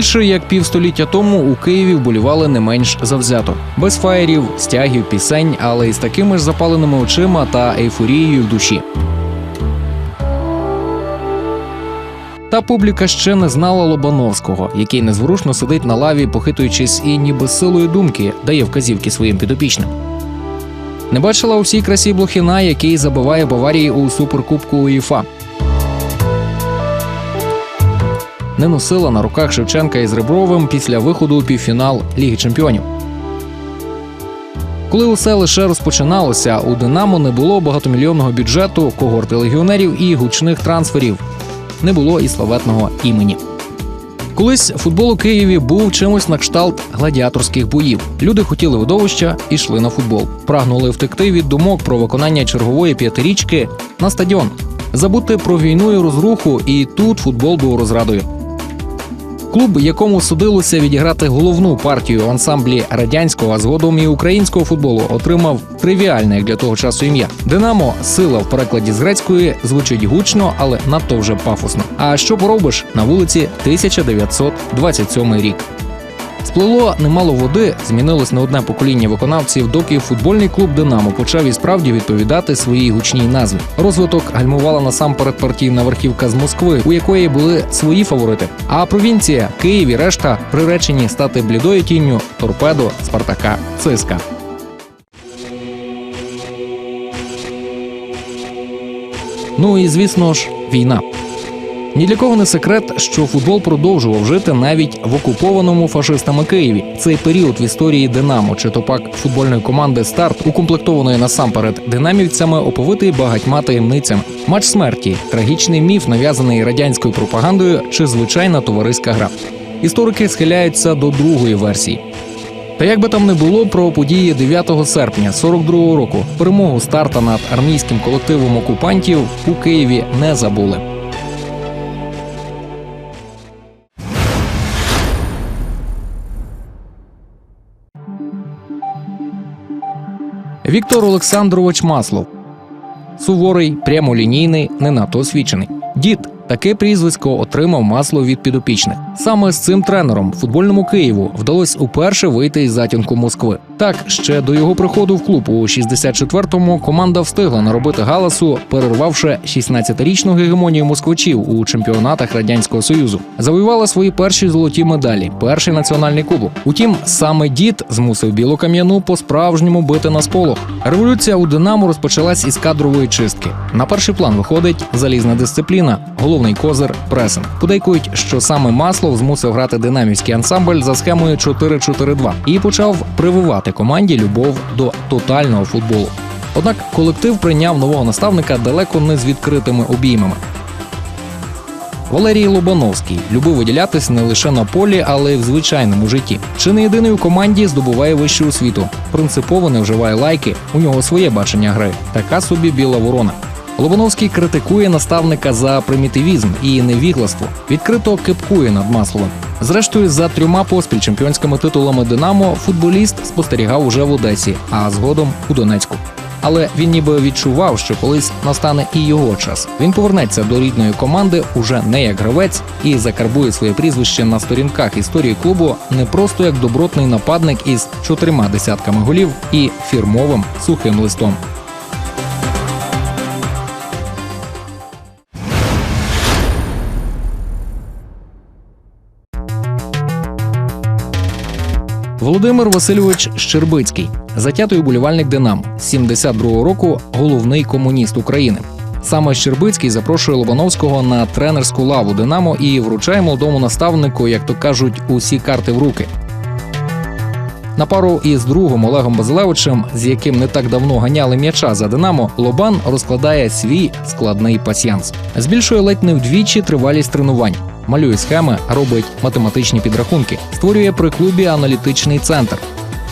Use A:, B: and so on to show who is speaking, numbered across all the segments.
A: Більше як півстоліття тому у Києві вболівали не менш завзято, без фаєрів, стягів, пісень, але й з такими ж запаленими очима та ейфорією в душі. Та публіка ще не знала Лобановського, який незворушно сидить на лаві, похитуючись і ніби силою думки дає вказівки своїм підопічним. Не бачила у всій красі Блохіна, який забиває Баварії у суперкубку УЄФА. Не носила на руках Шевченка із Ребровим після виходу у півфінал Ліги Чемпіонів. Коли усе лише розпочиналося, у Динамо не було багатомільйонного бюджету, когорти легіонерів і гучних трансферів. Не було і славетного імені. Колись футбол у Києві був чимось на кшталт гладіаторських боїв. Люди хотіли видовища і йшли на футбол. Прагнули втекти від думок про виконання чергової п'ятирічки на стадіон, забути про війну і розруху, і тут футбол був розрадою. Клуб, якому судилося відіграти головну партію в ансамблі радянського, а згодом і українського футболу, отримав тривіальне як для того часу ім'я. Динамо сила в перекладі з грецької звучить гучно, але надто вже пафосно. А що поробиш на вулиці 1927 рік? Сплило немало води, змінилось не одне покоління виконавців, доки футбольний клуб Динамо почав і справді відповідати своїй гучній назві. Розвиток гальмувала насамперед партійна верхівка з Москви, у якої були свої фаворити. А провінція Київ і решта приречені стати блідою тінню торпедо, Спартака, ЦСКА. Ну і звісно ж, війна. Ні для кого не секрет, що футбол продовжував жити навіть в окупованому фашистами Києві. Цей період в історії Динамо чи то пак футбольної команди Старт, укомплектованої насамперед динамівцями, оповитий багатьма таємницями. Матч смерті, трагічний міф, нав'язаний радянською пропагандою, чи звичайна товариська гра. Історики схиляються до другої версії. Та як би там не було про події 9 серпня 42-го року, перемогу старта над армійським колективом окупантів у Києві не забули. Віктор Олександрович Маслов. Суворий, прямолінійний, не надто освічений. Дід таке прізвисько отримав масло від підопічних. Саме з цим тренером футбольному Києву вдалося уперше вийти із затінку Москви. Так, ще до його приходу в клуб у 64-му команда встигла наробити галасу, перервавши 16-річну гегемонію москвичів у чемпіонатах радянського союзу. Завоювала свої перші золоті медалі, перший національний кубок. Утім, саме дід змусив білу кам'яну по-справжньому бити на сполох. Революція у Динамо розпочалась із кадрової чистки. На перший план виходить залізна дисципліна, головний козир пресинг. Подейкують, що саме Маслов змусив грати динамівський ансамбль за схемою 4-4-2 і почав прививати команді любов до тотального футболу. Однак колектив прийняв нового наставника далеко не з відкритими обіймами. Валерій Лобановський любив виділятись не лише на полі, але й в звичайному житті. Чи не єдиний у команді здобуває вищу освіту. Принципово не вживає лайки. У нього своє бачення гри. Така собі біла ворона. Лобановський критикує наставника за примітивізм і невігластво, відкрито кипкує над Масловим. Зрештою, за трьома поспіль чемпіонськими титулами Динамо футболіст спостерігав уже в Одесі, а згодом у Донецьку. Але він ніби відчував, що колись настане і його час. Він повернеться до рідної команди уже не як гравець і закарбує своє прізвище на сторінках історії клубу не просто як добротний нападник із чотирма десятками голів і фірмовим сухим листом. Володимир Васильович Щербицький, затятий уболівальник Динамо, з 72-го року головний комуніст України. Саме Щербицький запрошує Лобановського на тренерську лаву Динамо і вручає молодому наставнику, як то кажуть, усі карти в руки. На пару із другом Олегом Базилевичем, з яким не так давно ганяли м'яча за Динамо, Лобан розкладає свій складний пасьянс. Збільшує ледь не вдвічі тривалість тренувань. Малює схеми, робить математичні підрахунки, створює при клубі аналітичний центр.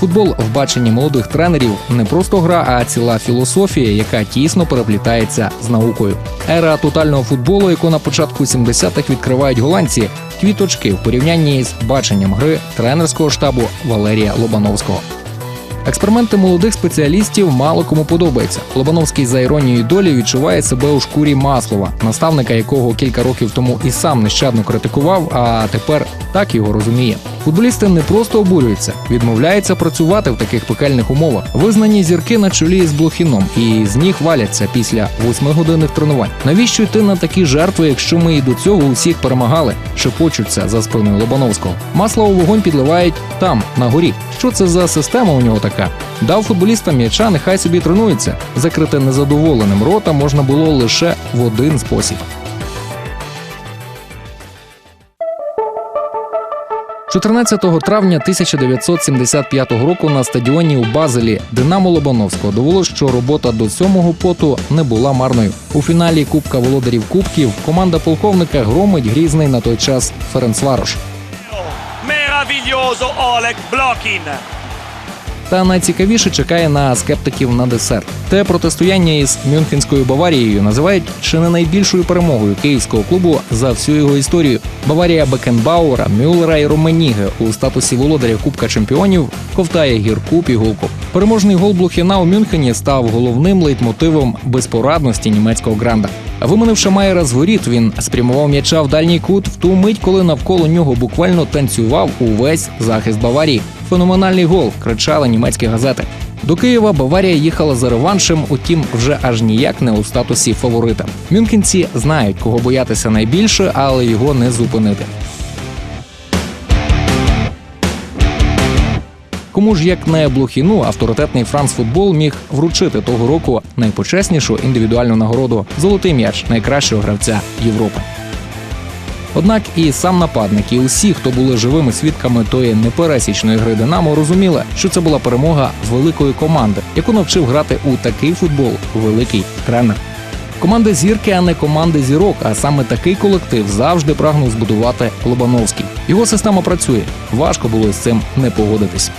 A: Футбол в баченні молодих тренерів не просто гра, а ціла філософія, яка тісно переплітається з наукою. Ера тотального футболу, яку на початку 70-х відкривають голландці, квіточки в порівнянні з баченням гри тренерського штабу Валерія Лобановського. Експерименти молодих спеціалістів мало кому подобаються. Лобановський за іронією долі відчуває себе у шкурі Маслова, наставника якого кілька років тому і сам нещадно критикував, а тепер так його розуміє. Футболісти не просто обурюються, відмовляються працювати в таких пекельних умовах. Визнані зірки на чолі з Блохіном і з ніг валяться після восьмигодинних тренувань. Навіщо йти на такі жертви, якщо ми і до цього усіх перемагали? Шепочуться за спиною Лобановського. Масло у вогонь підливають там, на горі. Що це за система у нього така? Дав футболістам м'яча, нехай собі тренується. Закрити незадоволеним рота можна було лише в один спосіб. 14 травня 1975 року на стадіоні у Базелі Динамо Лобановського довело, що робота до сьомого поту не була марною. У фіналі Кубка володарів Кубків команда полковника громить грізний на той час Ференцварош.
B: Oleg Blokin.
A: Та найцікавіше чекає на скептиків на десерт. Те протистояння із Мюнхенською Баварією називають чи не найбільшою перемогою київського клубу за всю його історію. Баварія Бекенбауера, Мюллера і Роменіги у статусі володаря Кубка чемпіонів ковтає гірку пігулку. Переможний гол Блухіна у Мюнхені став головним лейтмотивом безпорадності німецького гранда. Виманивши Майера з воріт, він спрямував м'яча в дальній кут в ту мить, коли навколо нього буквально танцював увесь захист Баварії. Феноменальний гол кричали німецькі газети. До Києва Баварія їхала за реваншем, утім, вже аж ніяк не у статусі фаворита. Мюнхенці знають, кого боятися найбільше, але його не зупинити. Кому ж як не Блохіну, авторитетний Франц Футбол міг вручити того року найпочеснішу індивідуальну нагороду золотий м'яч найкращого гравця Європи. Однак і сам нападник, і усі, хто були живими свідками тої непересічної гри Динамо, розуміли, що це була перемога великої команди, яку навчив грати у такий футбол великий тренер. Команди зірки, а не команди зірок. А саме такий колектив завжди прагнув збудувати Лобановський. Його система працює. Важко було з цим не погодитись.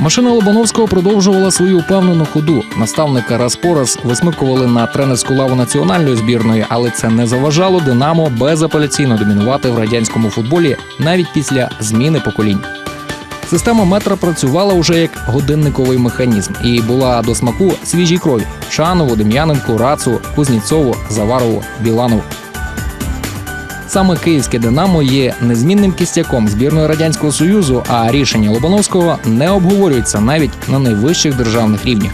A: Машина Лобановського продовжувала свою впевнену ходу. Наставника раз по раз висмикували на тренерську лаву національної збірної, але це не заважало Динамо безапеляційно домінувати в радянському футболі навіть після зміни поколінь. Система метра працювала уже як годинниковий механізм і була до смаку свіжій крові: Шанову, Дем'яненку, Рацу, Кузніцову, Заварову, Біланову. Саме київське Динамо є незмінним кістяком збірної радянського союзу, а рішення Лобановського не обговорюються навіть на найвищих державних рівнях.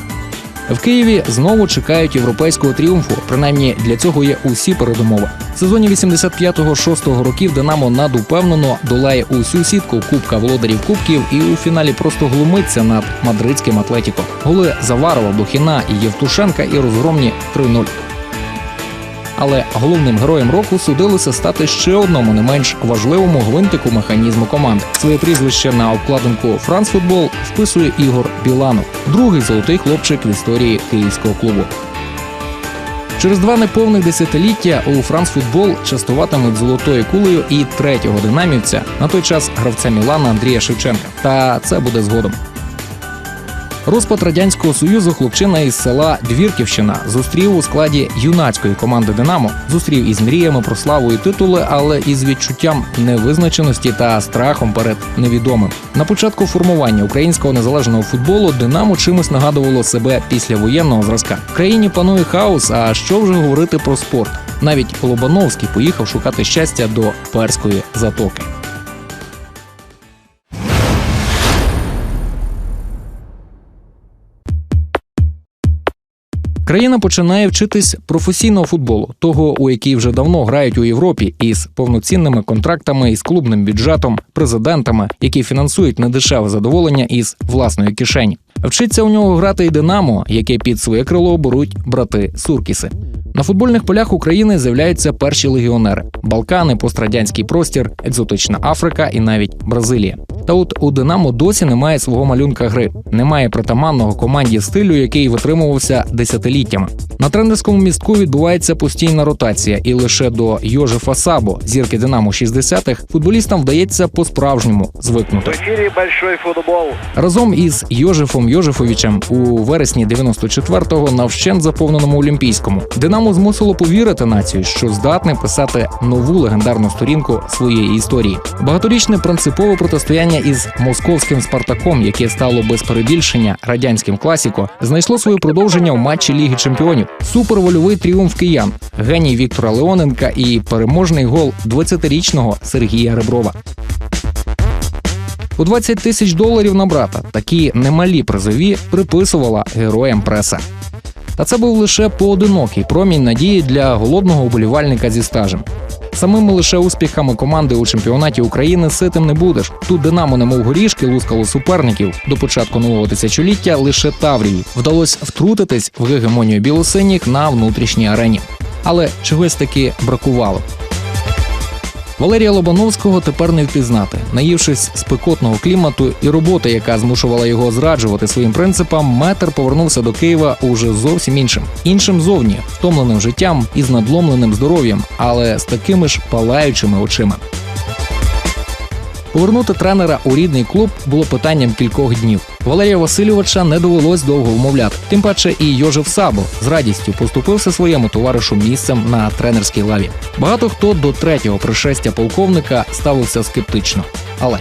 A: В Києві знову чекають європейського тріумфу. Принаймні для цього є усі передумови. В сезоні 85-6 років Динамо надупевнено долає усю сітку Кубка володарів Кубків і у фіналі просто глумиться над мадридським Атлетіко. Голи Заварова, Блохіна і Євтушенка і розгромні 3-0. Але головним героєм року судилося стати ще одному не менш важливому гвинтику механізму команд. Своє прізвище на обкладинку Францфутбол вписує Ігор Біланов, другий золотий хлопчик в історії київського клубу. Через два неповних десятиліття у Францфутбол частуватимуть золотою кулею і третього динамівця на той час гравця Мілана Андрія Шевченка. Та це буде згодом. Розпад радянського союзу хлопчина із села Двірківщина зустрів у складі юнацької команди Динамо. Зустрів із мріями про славу і титули, але із відчуттям невизначеності та страхом перед невідомим. На початку формування українського незалежного футболу Динамо чимось нагадувало себе після воєнного зразка. В країні панує хаос. А що вже говорити про спорт? Навіть Лобановський поїхав шукати щастя до перської затоки. Країна починає вчитись професійного футболу, того, у який вже давно грають у Європі, із повноцінними контрактами із клубним бюджетом, президентами, які фінансують недешеве задоволення із власної кишені. Вчиться у нього грати і Динамо, яке під своє крило беруть брати Суркіси. На футбольних полях України з'являються перші легіонери: Балкани, пострадянський простір, екзотична Африка і навіть Бразилія. Та от у Динамо досі немає свого малюнка гри, немає притаманного команді стилю, який витримувався десятиліттями. На тренерському містку відбувається постійна ротація, і лише до Йожефа Сабо, зірки Динамо 60-х, футболістам вдається по-справжньому звикнути.
B: В большой футбол.
A: Разом із Йожефом Йожефовичем у вересні 94-го на вщент заповненому Олімпійському Динамо змусило повірити націю, що здатне писати нову легендарну сторінку своєї історії. Багаторічне принципове протистояння із московським Спартаком, яке стало без перебільшення радянським класіко, знайшло своє продовження в матчі Ліги Чемпіонів. Супервольовий тріумф киян, геній Віктора Леоненка і переможний гол 20-річного Сергія Реброва. У 20 тисяч доларів на брата такі немалі призові приписувала героям преса. Та це був лише поодинокий промінь надії для голодного уболівальника зі стажем. Самими лише успіхами команди у чемпіонаті України ситим не будеш. Тут Динамо, немов горішки, лускало суперників. До початку нового тисячоліття лише Таврії вдалося втрутитись в гегемонію білосиніх на внутрішній арені. Але чогось таки бракувало. Валерія Лобановського тепер не впізнати. Наївшись спекотного клімату і роботи, яка змушувала його зраджувати своїм принципам, метр повернувся до Києва уже зовсім іншим, іншим зовні, втомленим життям і з надломленим здоров'ям, але з такими ж палаючими очима. Повернути тренера у рідний клуб було питанням кількох днів. Валерія Васильовича не довелось довго вмовляти. Тим паче і Йожев Сабо з радістю поступився своєму товаришу місцем на тренерській лаві. Багато хто до третього пришестя полковника ставився скептично. Але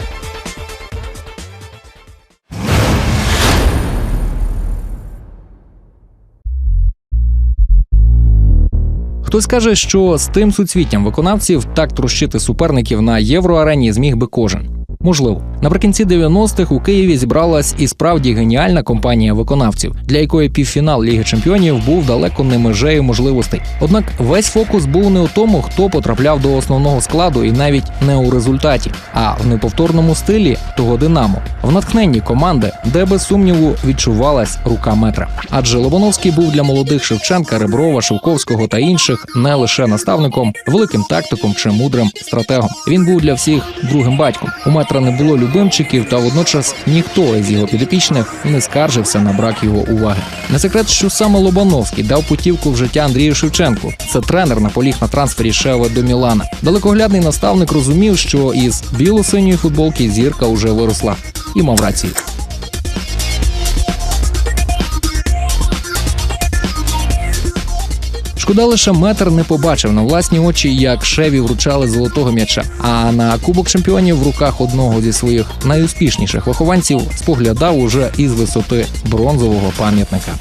A: Хтось каже, що з тим суцвіттям виконавців так трощити суперників на євроарені зміг би кожен. Можливо, наприкінці 90-х у Києві зібралась і справді геніальна компанія виконавців, для якої півфінал Ліги Чемпіонів був далеко не межею можливостей. Однак весь фокус був не у тому, хто потрапляв до основного складу, і навіть не у результаті, а в неповторному стилі того Динамо, в натхненні команди, де без сумніву відчувалась рука метра. Адже Лобановський був для молодих Шевченка, Реброва, Шевковського та інших не лише наставником, великим тактиком чи мудрим стратегом. Він був для всіх другим батьком. У метра не було любимчиків, та водночас ніхто із його підопічних не скаржився на брак його уваги. Не секрет, що саме Лобановський дав путівку в життя Андрію Шевченку. Це тренер наполіг на трансфері Шева до Мілана. Далекоглядний наставник розумів, що із біло-синьої футболки зірка уже виросла і мав рацію. Шкода лише метр не побачив на власні очі, як шеві вручали золотого м'яча. А на кубок чемпіонів в руках одного зі своїх найуспішніших вихованців споглядав уже із висоти бронзового пам'ятника.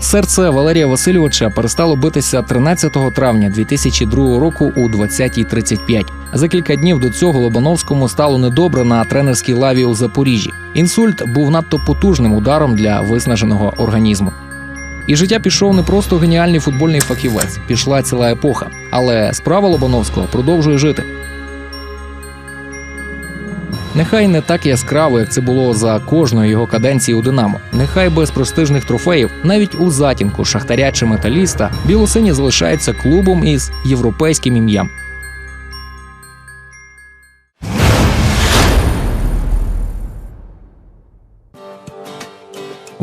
A: Серце Валерія Васильовича перестало битися 13 травня 2002 року у 20.35. За кілька днів до цього Лобановському стало недобре на тренерській лаві у Запоріжжі. Інсульт був надто потужним ударом для виснаженого організму. І життя пішов не просто геніальний футбольний фахівець, пішла ціла епоха. Але справа Лобановського продовжує жити. Нехай не так яскраво, як це було за кожної його каденції у Динамо. Нехай без престижних трофеїв, навіть у затінку шахтаря чи металіста, білосині залишається клубом із європейським ім'ям.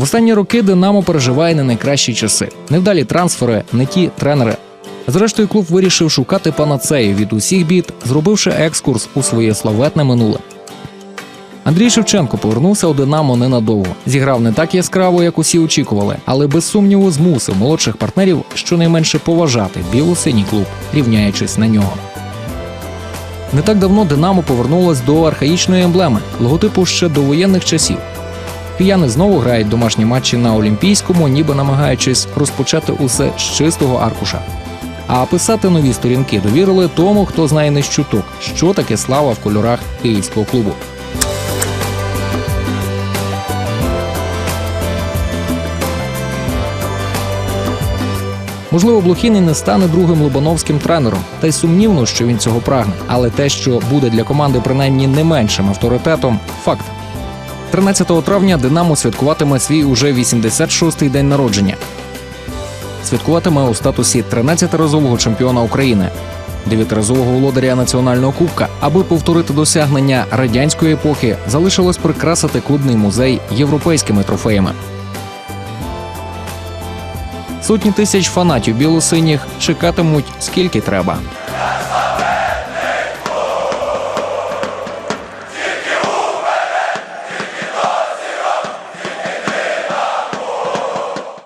A: В останні роки Динамо переживає не найкращі часи. Невдалі трансфери, не ті тренери. Зрештою, клуб вирішив шукати панацею від усіх бід, зробивши екскурс у своє славетне минуле. Андрій Шевченко повернувся у Динамо ненадовго. Зіграв не так яскраво, як усі очікували, але без сумніву змусив молодших партнерів щонайменше поважати біло-синій клуб, рівняючись на нього. Не так давно Динамо повернулось до архаїчної емблеми, логотипу ще до воєнних часів. Кияни знову грають домашні матчі на Олімпійському, ніби намагаючись розпочати усе з чистого аркуша. А писати нові сторінки довірили тому, хто знає не щуток, що таке слава в кольорах київського клубу. Можливо, Блохіний не стане другим Лобановським тренером, та й сумнівно, що він цього прагне. Але те, що буде для команди принаймні не меншим авторитетом, факт. 13 травня Динамо святкуватиме свій уже 86-й день народження. Святкуватиме у статусі 13-разового чемпіона України. дев'ятиразового володаря національного кубка. Аби повторити досягнення радянської епохи, залишилось прикрасити клубний музей європейськими трофеями. Сотні тисяч фанатів білосиніх чекатимуть скільки треба.